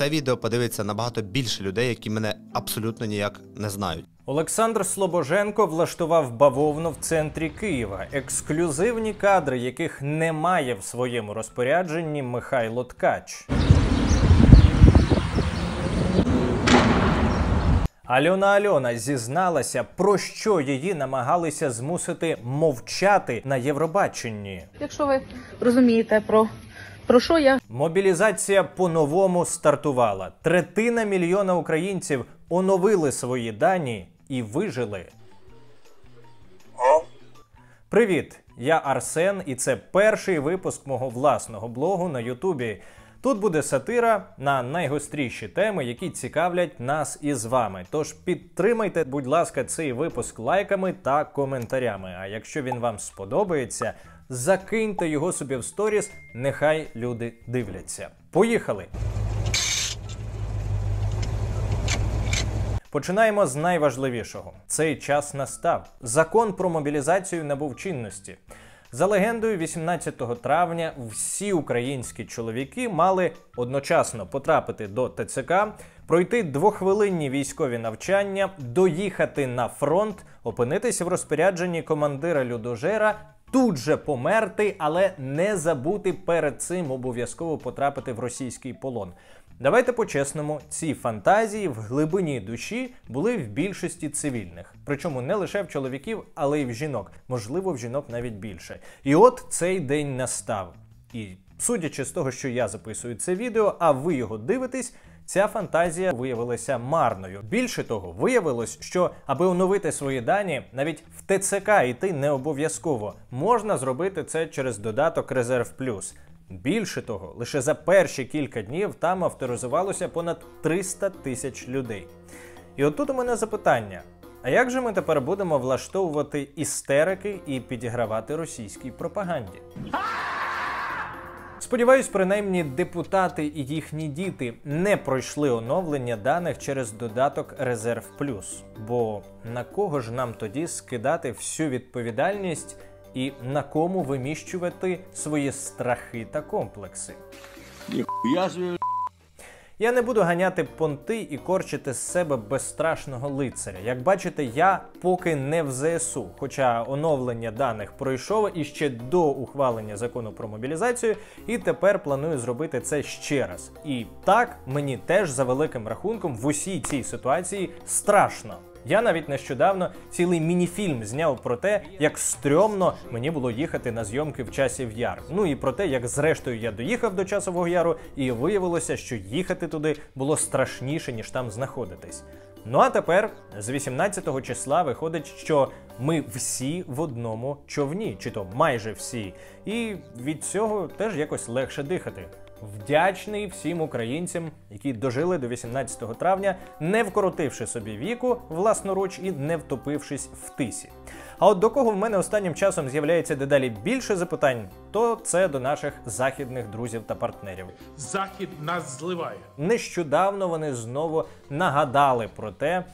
це відео подивиться набагато більше людей, які мене абсолютно ніяк не знають. Олександр Слобоженко влаштував бавовну в центрі Києва. Ексклюзивні кадри, яких немає в своєму розпорядженні Михайло Ткач. Альона Альона зізналася, про що її намагалися змусити мовчати на Євробаченні. Якщо ви розумієте про, про що я, Мобілізація по-новому стартувала. Третина мільйона українців оновили свої дані і вижили. Привіт! Я Арсен, і це перший випуск мого власного блогу на Ютубі. Тут буде сатира на найгостріші теми, які цікавлять нас із вами. Тож підтримайте, будь ласка, цей випуск лайками та коментарями. А якщо він вам сподобається, закиньте його собі в сторіс, нехай люди дивляться. Поїхали! Починаємо з найважливішого. Цей час настав. Закон про мобілізацію набув чинності. За легендою, 18 травня всі українські чоловіки мали одночасно потрапити до ТЦК, пройти двохвилинні військові навчання, доїхати на фронт, опинитися в розпорядженні командира людожера, тут же померти, але не забути перед цим обов'язково потрапити в російський полон. Давайте по-чесному, ці фантазії в глибині душі були в більшості цивільних, причому не лише в чоловіків, але й в жінок, можливо, в жінок навіть більше. І от цей день настав. І судячи з того, що я записую це відео, а ви його дивитесь. Ця фантазія виявилася марною. Більше того, виявилось, що аби оновити свої дані, навіть в ТЦК йти не обов'язково. Можна зробити це через додаток Резерв Плюс. Більше того, лише за перші кілька днів там авторизувалося понад 300 тисяч людей. І отут у мене запитання: а як же ми тепер будемо влаштовувати істерики і підігравати російській пропаганді? Сподіваюсь, принаймні депутати і їхні діти не пройшли оновлення даних через додаток Резерв Плюс. Бо на кого ж нам тоді скидати всю відповідальність і на кому виміщувати свої страхи та комплекси? Ніхуя собі. Я не буду ганяти понти і корчити з себе безстрашного лицаря. Як бачите, я поки не в ЗСУ, хоча оновлення даних пройшов іще до ухвалення закону про мобілізацію, і тепер планую зробити це ще раз. І так мені теж за великим рахунком в усій цій ситуації страшно. Я навіть нещодавно цілий мініфільм зняв про те, як стрьомно мені було їхати на зйомки в часів яр. Ну і про те, як зрештою я доїхав до часового яру, і виявилося, що їхати туди було страшніше, ніж там знаходитись. Ну а тепер з 18 числа виходить, що ми всі в одному човні, чи то майже всі, і від цього теж якось легше дихати. Вдячний всім українцям, які дожили до 18 травня, не вкоротивши собі віку власноруч і не втопившись в тисі. А от до кого в мене останнім часом з'являється дедалі більше запитань, то це до наших західних друзів та партнерів. Захід нас зливає. Нещодавно вони знову нагадали про те,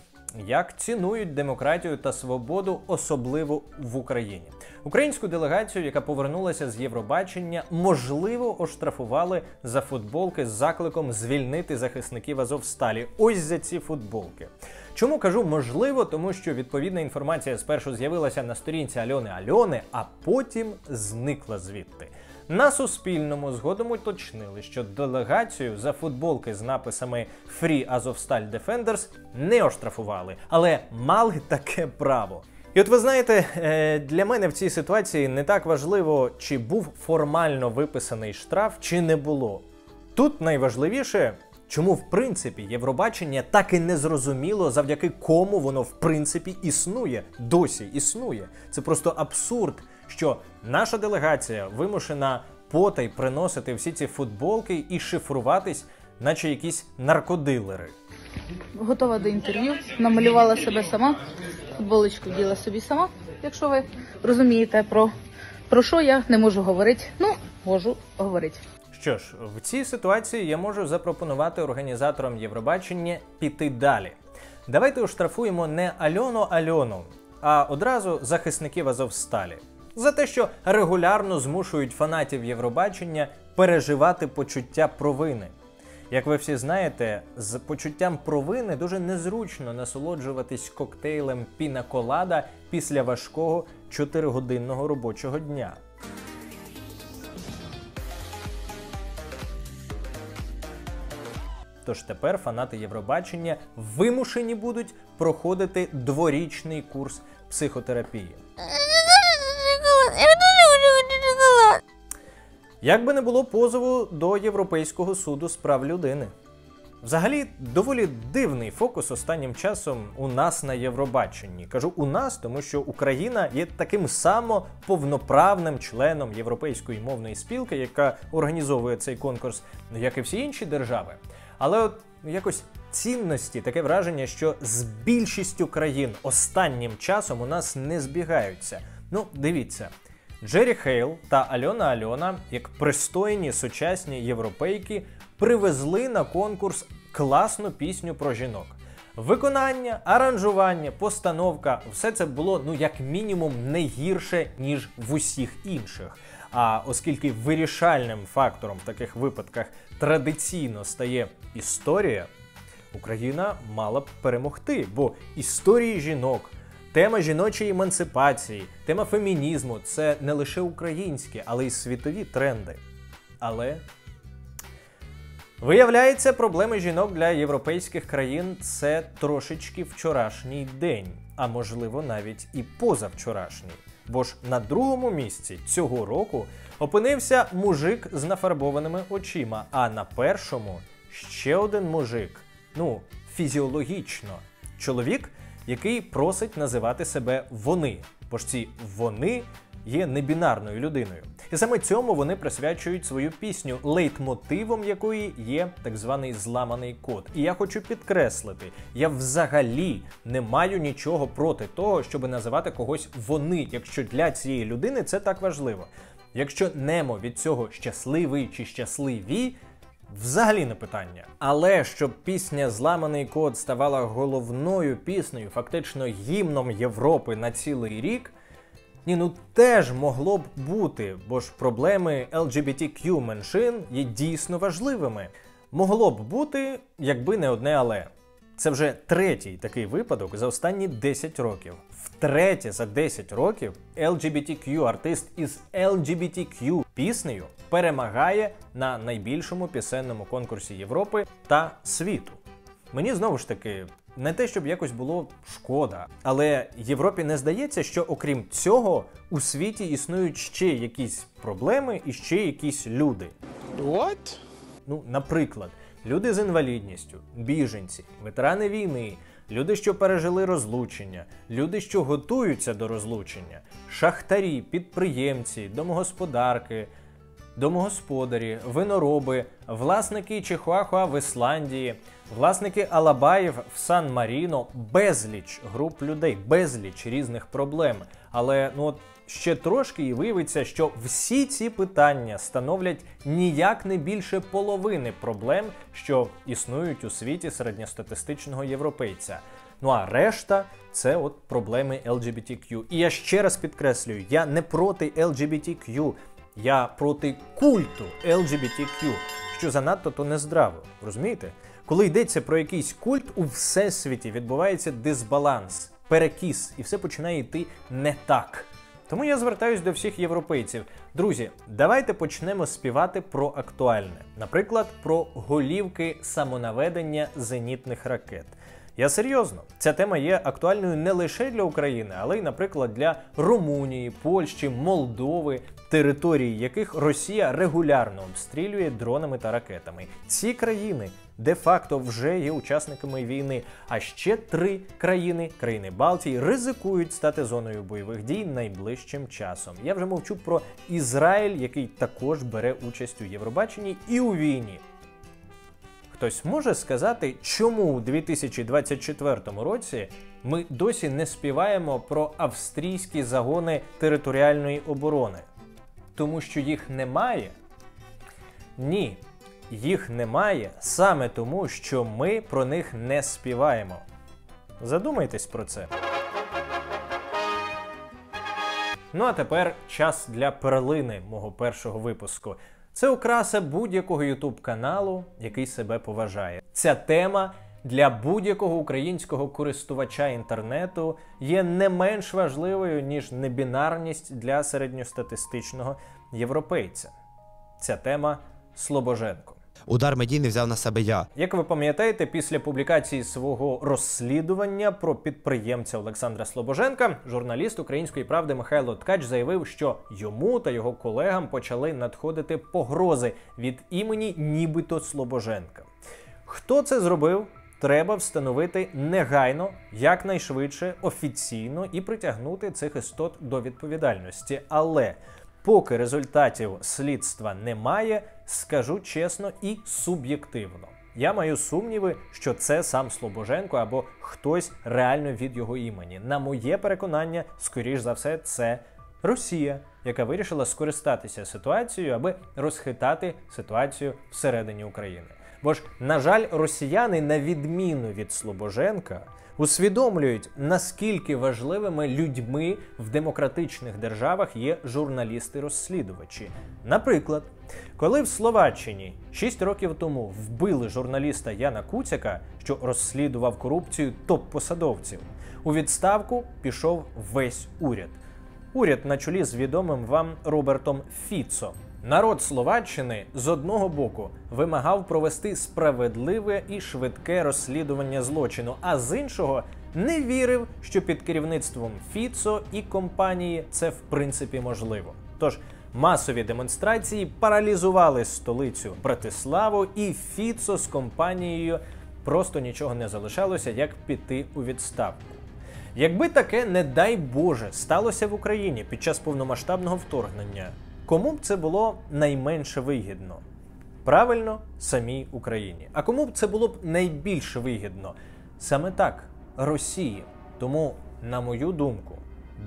як цінують демократію та свободу, особливо в Україні. Українську делегацію, яка повернулася з Євробачення, можливо оштрафували за футболки з закликом звільнити захисників Азовсталі. Ось за ці футболки. Чому кажу можливо, тому що відповідна інформація спершу з'явилася на сторінці Альони Альони, а потім зникла звідти. На Суспільному згодом уточнили, що делегацію за футболки з написами Free Azovstal Defenders не оштрафували, але мали таке право. І от ви знаєте, е, для мене в цій ситуації не так важливо, чи був формально виписаний штраф, чи не було. Тут найважливіше, чому в принципі Євробачення так і не зрозуміло, завдяки кому воно в принципі існує, досі існує. Це просто абсурд, що наша делегація вимушена потай приносити всі ці футболки і шифруватись, наче якісь наркодилери. готова до інтерв'ю, намалювала себе сама, футболочку вділа собі сама. Якщо ви розумієте про, про що я не можу говорити, ну можу говорити. Що ж, в цій ситуації я можу запропонувати організаторам Євробачення піти далі. Давайте оштрафуємо не Альону Альону, а одразу захисників Азовсталі за те, що регулярно змушують фанатів Євробачення переживати почуття провини. Як ви всі знаєте, з почуттям провини дуже незручно насолоджуватись коктейлем піна колада після важкого 4-годинного робочого дня. Тож тепер фанати Євробачення вимушені будуть проходити дворічний курс психотерапії. Як би не було позову до Європейського суду з прав людини. Взагалі, доволі дивний фокус останнім часом у нас на Євробаченні. Кажу у нас, тому що Україна є таким само повноправним членом Європейської мовної спілки, яка організовує цей конкурс, як і всі інші держави. Але от якось цінності, таке враження, що з більшістю країн останнім часом у нас не збігаються. Ну, дивіться. Джері Хейл та Альона Альона, як пристойні сучасні європейки, привезли на конкурс класну пісню про жінок. Виконання, аранжування, постановка все це було ну як мінімум не гірше ніж в усіх інших. А оскільки вирішальним фактором в таких випадках традиційно стає історія, Україна мала б перемогти, бо історії жінок. Тема жіночої емансипації, тема фемінізму це не лише українські, але й світові тренди. Але виявляється, проблеми жінок для європейських країн це трошечки вчорашній день, а можливо навіть і позавчорашній. Бо ж на другому місці цього року опинився мужик з нафарбованими очима, а на першому ще один мужик. Ну, фізіологічно, чоловік, який просить називати себе вони. Бо ж ці вони є небінарною людиною. І саме цьому вони присвячують свою пісню, лейтмотивом якої є так званий зламаний код. І я хочу підкреслити: я взагалі не маю нічого проти того, щоб називати когось вони, якщо для цієї людини це так важливо. Якщо Немо від цього щасливий чи щасливі. Взагалі не питання. Але щоб пісня Зламаний код ставала головною піснею, фактично гімном Європи на цілий рік. Ні, ну теж могло б бути, бо ж проблеми LGBTQ меншин є дійсно важливими. Могло б бути, якби не одне але. Це вже третій такий випадок за останні 10 років. Втретє за 10 років LGBTQ артист із LGBTQ піснею перемагає на найбільшому пісенному конкурсі Європи та світу. Мені знову ж таки не те, щоб якось було шкода, але Європі не здається, що окрім цього у світі існують ще якісь проблеми і ще якісь люди. What? Ну, наприклад, люди з інвалідністю, біженці, ветерани війни, люди, що пережили розлучення, люди, що готуються до розлучення, шахтарі, підприємці, домогосподарки. Домогосподарі, винороби, власники Чихуахуа в Ісландії, власники Алабаїв в Сан Маріно, безліч груп людей, безліч різних проблем. Але ну от ще трошки і виявиться, що всі ці питання становлять ніяк не більше половини проблем, що існують у світі середньостатистичного європейця. Ну а решта це от проблеми LGBTQ. І я ще раз підкреслюю, я не проти LGBTQ. Я проти культу LGBTQ, що занадто то нездраво. Розумієте? Коли йдеться про якийсь культ, у всесвіті відбувається дисбаланс, перекіс, і все починає йти не так. Тому я звертаюсь до всіх європейців. Друзі, давайте почнемо співати про актуальне, наприклад, про голівки самонаведення зенітних ракет. Я серйозно, ця тема є актуальною не лише для України, але й, наприклад, для Румунії, Польщі, Молдови, території яких Росія регулярно обстрілює дронами та ракетами. Ці країни де-факто вже є учасниками війни. А ще три країни, країни Балтії, ризикують стати зоною бойових дій найближчим часом. Я вже мовчу про Ізраїль, який також бере участь у Євробаченні і у війні. Хтось може сказати, чому у 2024 році ми досі не співаємо про австрійські загони територіальної оборони? Тому що їх немає? Ні, їх немає саме тому, що ми про них не співаємо. Задумайтесь про це. Ну а тепер час для перлини мого першого випуску. Це окраса будь-якого ютуб каналу, який себе поважає. Ця тема для будь-якого українського користувача інтернету є не менш важливою ніж небінарність для середньостатистичного європейця. Ця тема Слобоженко. Удар медійний взяв на себе я. Як ви пам'ятаєте, після публікації свого розслідування про підприємця Олександра Слобоженка, журналіст української правди Михайло Ткач заявив, що йому та його колегам почали надходити погрози від імені нібито Слобоженка. Хто це зробив? Треба встановити негайно, якнайшвидше, офіційно і притягнути цих істот до відповідальності. Але поки результатів слідства немає, скажу чесно і суб'єктивно. Я маю сумніви, що це сам Слобоженко або хтось реально від його імені. На моє переконання, скоріш за все, це Росія, яка вирішила скористатися ситуацією, аби розхитати ситуацію всередині України. Бо ж, на жаль, росіяни, на відміну від Слобоженка, усвідомлюють, наскільки важливими людьми в демократичних державах є журналісти-розслідувачі. Наприклад, коли в Словаччині 6 років тому вбили журналіста Яна Куцяка, що розслідував корупцію топ-посадовців, у відставку пішов весь уряд. Уряд на чолі з відомим вам Робертом Фіцо. Народ Словаччини з одного боку вимагав провести справедливе і швидке розслідування злочину, а з іншого не вірив, що під керівництвом Фіцо і компанії це в принципі можливо. Тож масові демонстрації паралізували столицю Братиславу, і Фіцо з компанією просто нічого не залишалося, як піти у відставку. Якби таке, не дай Боже, сталося в Україні під час повномасштабного вторгнення, кому б це було найменше вигідно? Правильно, самій Україні. А кому б це було б найбільш вигідно? Саме так, Росії. Тому, на мою думку,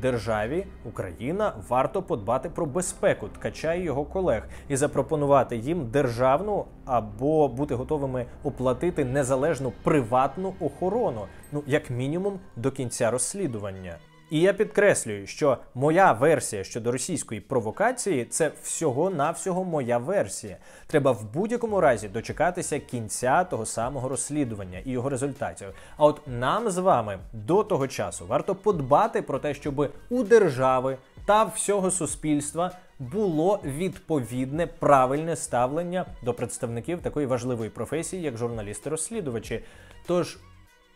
державі Україна варто подбати про безпеку ткача і його колег і запропонувати їм державну або бути готовими оплатити незалежну приватну охорону, ну як мінімум до кінця розслідування. І я підкреслюю, що моя версія щодо російської провокації це всього-навсього моя версія. Треба в будь-якому разі дочекатися кінця того самого розслідування і його результатів. А от нам з вами до того часу варто подбати про те, щоб у держави та всього суспільства було відповідне правильне ставлення до представників такої важливої професії, як журналісти-розслідувачі. Тож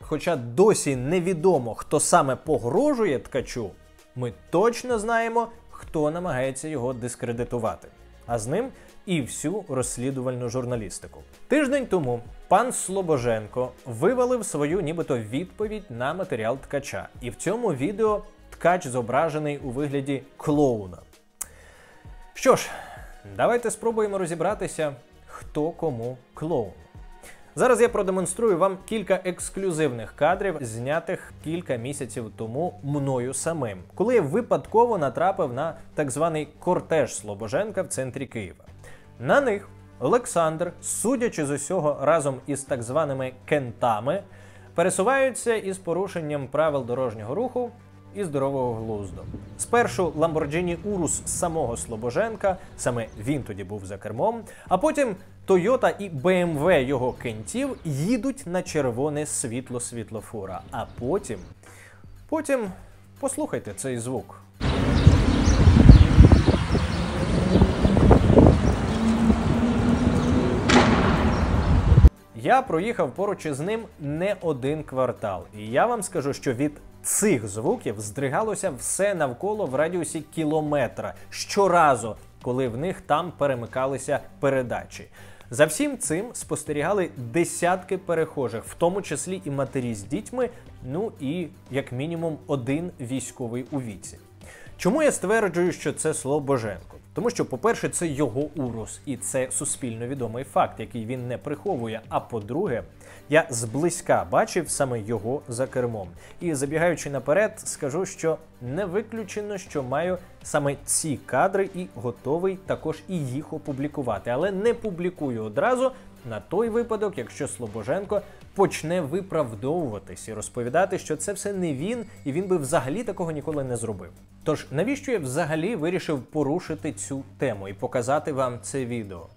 Хоча досі невідомо, хто саме погрожує ткачу, ми точно знаємо, хто намагається його дискредитувати. А з ним і всю розслідувальну журналістику. Тиждень тому пан Слобоженко вивалив свою нібито відповідь на матеріал ткача. І в цьому відео ткач зображений у вигляді клоуна. Що ж, давайте спробуємо розібратися, хто кому клоун. Зараз я продемонструю вам кілька ексклюзивних кадрів, знятих кілька місяців тому мною самим, коли я випадково натрапив на так званий кортеж Слобоженка в центрі Києва. На них Олександр, судячи з усього разом із так званими кентами, пересуваються із порушенням правил дорожнього руху і здорового глузду. Спершу Lamborghini Urus самого Слобоженка, саме він тоді був за кермом, а потім Toyota і BMW його кентів їдуть на червоне світло світлофора. А потім, потім послухайте цей звук. Я проїхав поруч із ним не один квартал, і я вам скажу, що від цих звуків здригалося все навколо в радіусі кілометра щоразу, коли в них там перемикалися передачі. За всім цим спостерігали десятки перехожих, в тому числі і матері з дітьми, ну і як мінімум один військовий у віці. Чому я стверджую, що це Слобоженко? Тому що, по-перше, це його урус, і це суспільно відомий факт, який він не приховує. А по-друге, я зблизька бачив саме його за кермом. І забігаючи наперед, скажу, що не виключено, що маю саме ці кадри і готовий також і їх опублікувати, але не публікую одразу. На той випадок, якщо Слобоженко почне виправдовуватись і розповідати, що це все не він, і він би взагалі такого ніколи не зробив. Тож навіщо я взагалі вирішив порушити цю тему і показати вам це відео.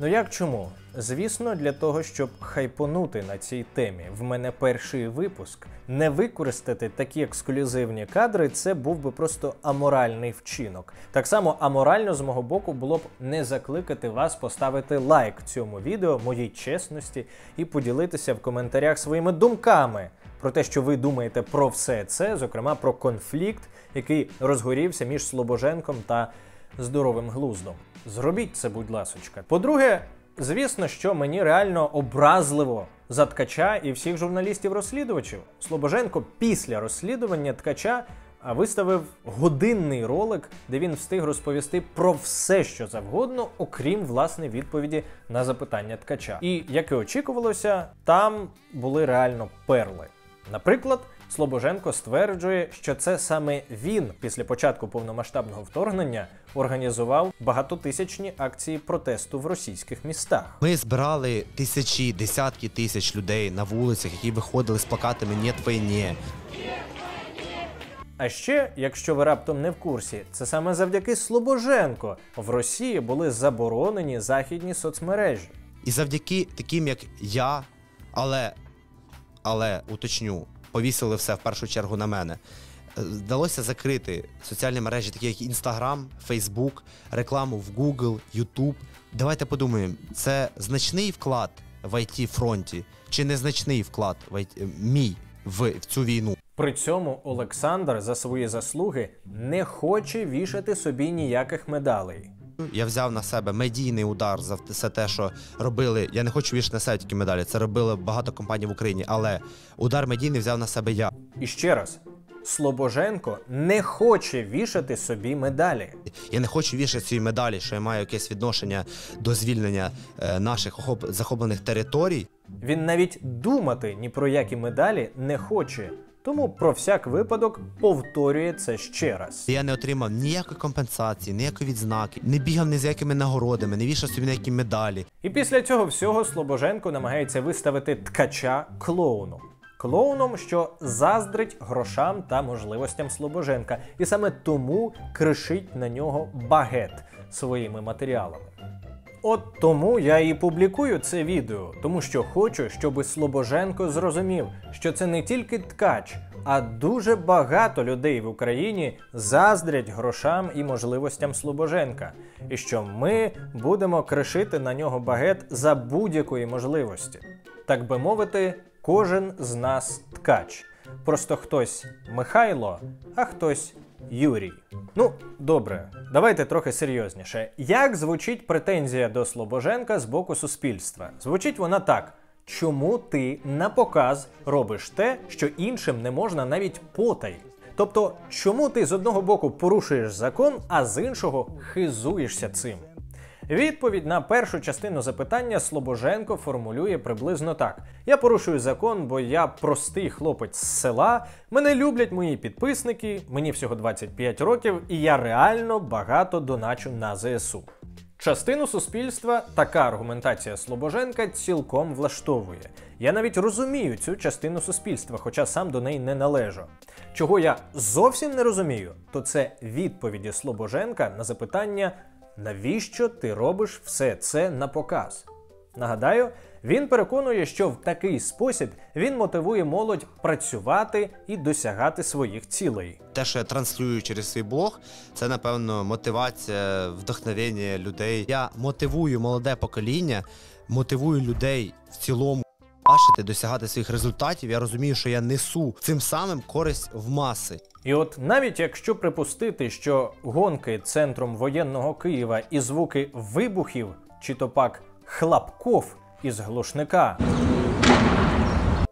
Ну як чому? Звісно, для того, щоб хайпонути на цій темі. В мене перший випуск. Не використати такі ексклюзивні кадри це був би просто аморальний вчинок. Так само аморально з мого боку було б не закликати вас поставити лайк цьому відео, моїй чесності, і поділитися в коментарях своїми думками про те, що ви думаєте про все це, зокрема про конфлікт, який розгорівся між Слобоженком та здоровим глуздом. Зробіть це, будь ласочка. По-друге, звісно, що мені реально образливо за ткача і всіх журналістів-розслідувачів. Слобоженко після розслідування ткача виставив годинний ролик, де він встиг розповісти про все, що завгодно, окрім власне відповіді на запитання ткача. І як і очікувалося, там були реально перли. Наприклад, Слобоженко стверджує, що це саме він після початку повномасштабного вторгнення організував багатотисячні акції протесту в російських містах. Ми збирали тисячі, десятки тисяч людей на вулицях, які виходили з плакатами «Нет війні». А ще, якщо ви раптом не в курсі, це саме завдяки Слобоженко в Росії були заборонені західні соцмережі. І завдяки таким, як я, але, але уточню, повісили все в першу чергу на мене. е, Вдалося закрити соціальні мережі, такі як Instagram, Facebook, рекламу в Google, YouTube. Давайте подумаємо, це значний вклад в it фронті чи незначний вклад в IT, мій в, в цю війну? При цьому Олександр за свої заслуги не хоче вішати собі ніяких медалей. Я взяв на себе медійний удар за все те, що робили. Я не хочу вішати на себе тільки медалі. Це робили багато компаній в Україні, але удар медійний взяв на себе я. І ще раз, Слобоженко не хоче вішати собі медалі. Я не хочу вішати ці медалі, що я маю якесь відношення до звільнення е, наших захоплених територій. Він навіть думати ні про які медалі не хоче. Тому про всяк випадок повторює це ще раз. Я не отримав ніякої компенсації, ніякої відзнаки, не бігав ні з якими нагородами, не вішав собі ніякі медалі. І після цього всього Слобоженко намагається виставити ткача клоуном. Клоуном, що заздрить грошам та можливостям Слобоженка, і саме тому кришить на нього багет своїми матеріалами. От тому я і публікую це відео, тому що хочу, щоб Слобоженко зрозумів, що це не тільки ткач, а дуже багато людей в Україні заздрять грошам і можливостям Слобоженка, і що ми будемо кришити на нього багет за будь-якої можливості. Так би мовити, кожен з нас ткач. Просто хтось Михайло, а хтось Юрій. Ну, добре, давайте трохи серйозніше. Як звучить претензія до Слобоженка з боку суспільства? Звучить вона так: чому ти на показ робиш те, що іншим не можна навіть потай? Тобто, чому ти з одного боку порушуєш закон, а з іншого хизуєшся цим? Відповідь на першу частину запитання Слобоженко формулює приблизно так: я порушую закон, бо я простий хлопець з села. Мене люблять мої підписники, мені всього 25 років, і я реально багато доначу на ЗСУ. Частину суспільства така аргументація Слобоженка цілком влаштовує. Я навіть розумію цю частину суспільства, хоча сам до неї не належу. Чого я зовсім не розумію, то це відповіді Слобоженка на запитання, навіщо ти робиш все це на показ. Нагадаю, він переконує, що в такий спосіб він мотивує молодь працювати і досягати своїх цілей. Те, що я транслюю через свій блог, це напевно мотивація, вдохновення людей. Я мотивую молоде покоління, мотивую людей в цілому бачити, досягати своїх результатів. Я розумію, що я несу цим самим користь в маси. І от навіть якщо припустити, що гонки центром воєнного Києва і звуки вибухів, чи то пак хлапков із глушника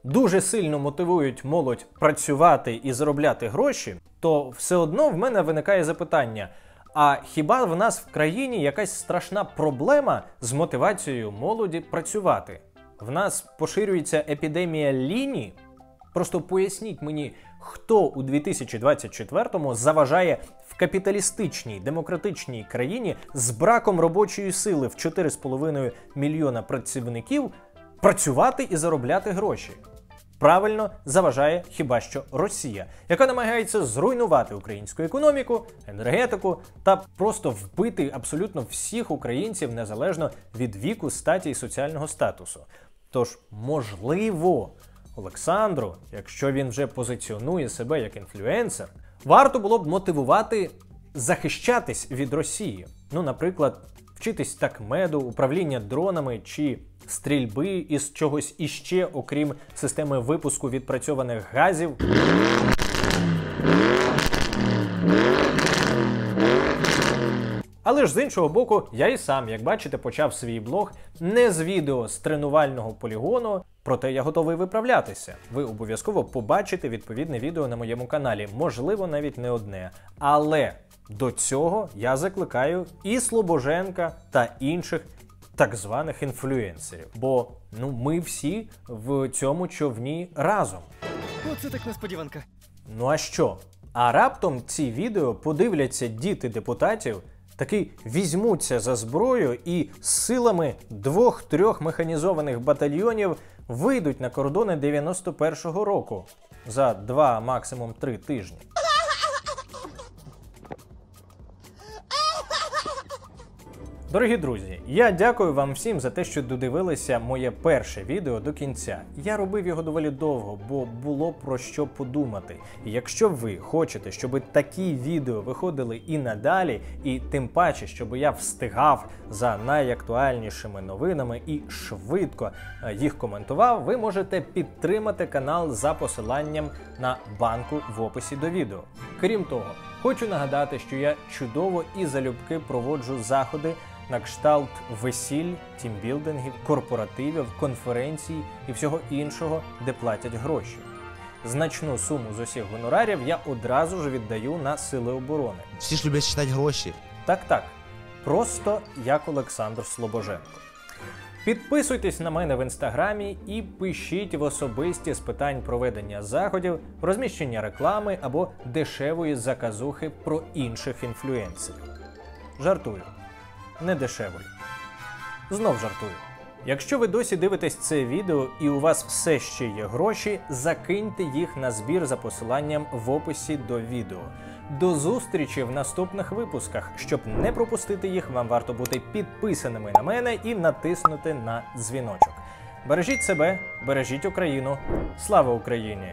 дуже сильно мотивують молодь працювати і заробляти гроші, то все одно в мене виникає запитання: а хіба в нас в країні якась страшна проблема з мотивацією молоді працювати? В нас поширюється епідемія лінії? Просто поясніть мені, хто у 2024-му заважає в капіталістичній демократичній країні з браком робочої сили в 4,5 мільйона працівників працювати і заробляти гроші. Правильно заважає хіба що Росія, яка намагається зруйнувати українську економіку, енергетику та просто вбити абсолютно всіх українців незалежно від віку, статі і соціального статусу. Тож, можливо, Олександру, якщо він вже позиціонує себе як інфлюенсер, варто було б мотивувати захищатись від Росії. Ну, наприклад, вчитись так меду, управління дронами чи стрільби із чогось іще, окрім системи випуску відпрацьованих газів. Але ж з іншого боку, я і сам, як бачите, почав свій блог не з відео з тренувального полігону, проте я готовий виправлятися. Ви обов'язково побачите відповідне відео на моєму каналі, можливо, навіть не одне. Але до цього я закликаю і Слобоженка та інших так званих інфлюенсерів. Бо ну ми всі в цьому човні разом. Оце так несподіванка. Ну а що? А раптом ці відео подивляться діти депутатів, таки візьмуться за зброю і силами двох-трьох механізованих батальйонів вийдуть на кордони 91-го року за два, максимум три тижні. Дорогі друзі, я дякую вам всім за те, що додивилися моє перше відео до кінця. Я робив його доволі довго, бо було про що подумати. І якщо ви хочете, щоб такі відео виходили і надалі, і тим паче, щоб я встигав за найактуальнішими новинами і швидко е, їх коментував, ви можете підтримати канал за посиланням на банку в описі до відео. Крім того, хочу нагадати, що я чудово і залюбки проводжу заходи на кшталт весіль, тімбілдингів, корпоративів, конференцій і всього іншого, де платять гроші. Значну суму з усіх гонорарів я одразу ж віддаю на сили оборони. Всі ж люблять читати гроші. Так, так, просто як Олександр Слобоженко. Підписуйтесь на мене в інстаграмі і пишіть в особисті з питань проведення заходів, розміщення реклами або дешевої заказухи про інших інфлюенсерів. Жартую, не дешевої. Знов жартую. Якщо ви досі дивитесь це відео і у вас все ще є гроші, закиньте їх на збір за посиланням в описі до відео. До зустрічі в наступних випусках. Щоб не пропустити їх, вам варто бути підписаними на мене і натиснути на дзвіночок. Бережіть себе, бережіть Україну. Слава Україні!